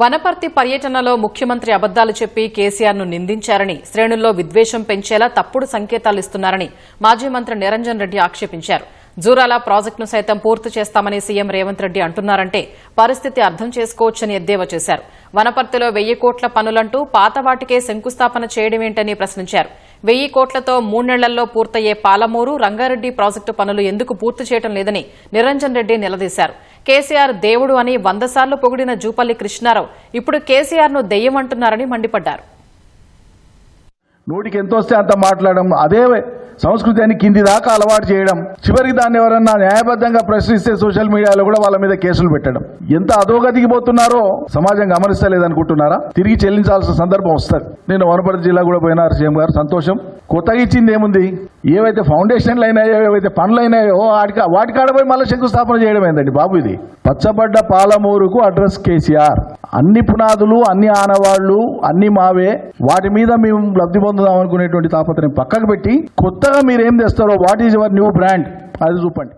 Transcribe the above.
వనపర్తి పర్యటనలో ముఖ్యమంత్రి అబద్దాలు చెప్పి కేసీఆర్ను నిందించారని శ్రేణుల్లో విద్వేషం పెంచేలా తప్పుడు సంకేతాలు ఇస్తున్నారని మాజీ మంత్రి నిరంజన్ రెడ్డి ఆక్షేపించారు. జూరాల ప్రాజెక్టును సైతం పూర్తి చేస్తామని సీఎం రేవంత్ రెడ్డి అంటున్నారంటే పరిస్థితి అర్థం చేసుకోవచ్చని ఎద్దేవా చేశారు. వనపర్తిలో వెయ్యి కోట్ల పనులంటూ పాత వాటికే శంకుస్థాపన చేయడమేంటని ప్రశ్నించారు. వెయ్యి కోట్లతో మూడేళ్ళలో పూర్తయ్యే పాలమూరు రంగారెడ్డి ప్రాజెక్టు పనులు ఎందుకు పూర్తి చేయడం లేదని నిరంజన్ రెడ్డి నిలదీశారు. కేసీఆర్ దేవుడు అని వంద సార్లు పొగిడిన జూపల్లి కృష్ణారావు ఇప్పుడు కేసీఆర్ను దెయ్యమంటున్నారని మండిపడ్డారు. నోటికి ఎంత వస్తే అంత మాట్లాడడం అదే సంస్కృతిని కింది దాకా అలవాటు చేయడం. చివరికి దాన్ని ఎవరన్నా న్యాయబద్ధంగా ప్రశ్నిస్తే సోషల్ మీడియాలో కూడా వాళ్ళ మీద కేసులు పెట్టడం. ఎంత అధోగతికి పోతున్నారో సమాజం గమనిస్తలేదనుకుంటున్నారా? తిరిగి చెల్లించాల్సిన సందర్భం వస్తుంది. నేను వనపర్తి జిల్లా కూడా పోయినారు సీఎం గారు. సంతోషం. కొత్తగా ఇచ్చింది ఏముంది? ఏవైతే ఫౌండేషన్లు అయినాయో ఏవైతే పనులు అయినాయో వాటికి వాటి మళ్ళీ శంకుస్థాపన చేయడం ఏందండి బాబు ఇది? పచ్చబడ్డ పాలమూరుకు అడ్రస్ కేసీఆర్. అన్ని పునాదులు అన్ని ఆనవాళ్ళు అన్ని మావే వాటి మీద మేము లబ్ధి పొందుదాం అనుకునేటువంటి తాపత్రయం పక్కకు పెట్టి కొత్తగా మీరు ఏం తెస్తారో what is your new brand అది చూపండి.